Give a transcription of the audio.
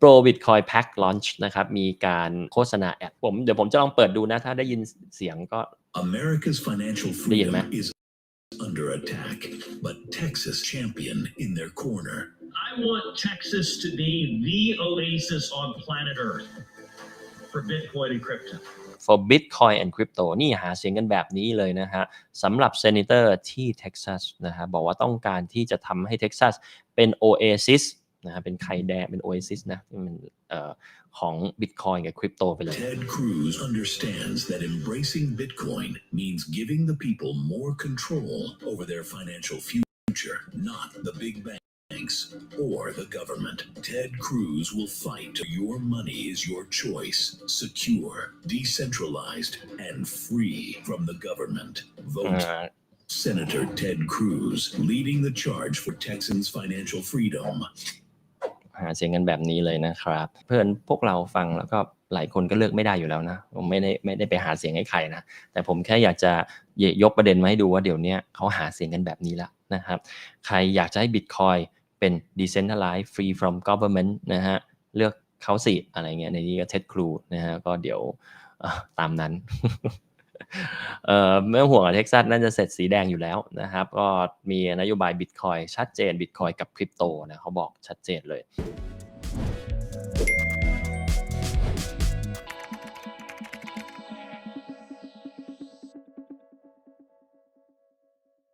Pro Bitcoin Pack Launch นะครับ มีการโฆษณาแอดผมเดี๋ยวผมจะลองเปิดดูนะ ถ้าได้ยินเสียงก็ America's financial Đi vậy freedom mẹ. is under attack, but Texas champion in their corner. I want Texas to be the oasis on planet Earth for Bitcoin and crypto. for Bitcoin and Crypto นี่หาเสียงกันแบบนี้เลยนะฮะสำหรับเซนิเตอร์ที่เท็กซัสนะฮะบอกว่าต้องการที่จะทำให้เท็กซัสเป็น Oasis นะฮะเป็นไข่แดงเป็น Oasis นะที่มันเอ่อของ Bitcoin กับ Crypto ไปเลย Ted Cruz understands that embracing Bitcoin means giving the people more control over their financial future, not the big banks or the government. Ted Cruz will fight till your money is your choice, secure, decentralized, and free from the government. Vote อ่า Senator Ted Cruz leading the charge for Texans' financial freedom. หาเสียงกันแบบนี้เลยนะครับ เพื่อนพวกเราฟังแล้วก็หลายคนก็เลือกไม่ได้อยู่แล้วนะผมไม่ได้ไม่ได้ไปหาเสียงให้ใครนะ แต่ผมแค่อยากจะยกประเด็นมาให้ดูว่าเดี๋ยวนี้เขาหาเสียงกันแบบนี้แล้วนะครับ ใครอยากจะให้ Bitcoin เป็น decentralized free from government นะฮะ เลือกเขาสิอะไรเงี้ยในนี้ก็เท็ดครูนะฮะ ก็เดี๋ยวตามนั้น เอ่อไม่ต้องห่วงอะเท็กซัสน่าจะเสร็จสีแดงอยู่แล้วนะครับ ก็มีนโยบายบิตคอยชัดเจนบิตคอยกับคริปโตนะเขาบอกชัดเจนเลย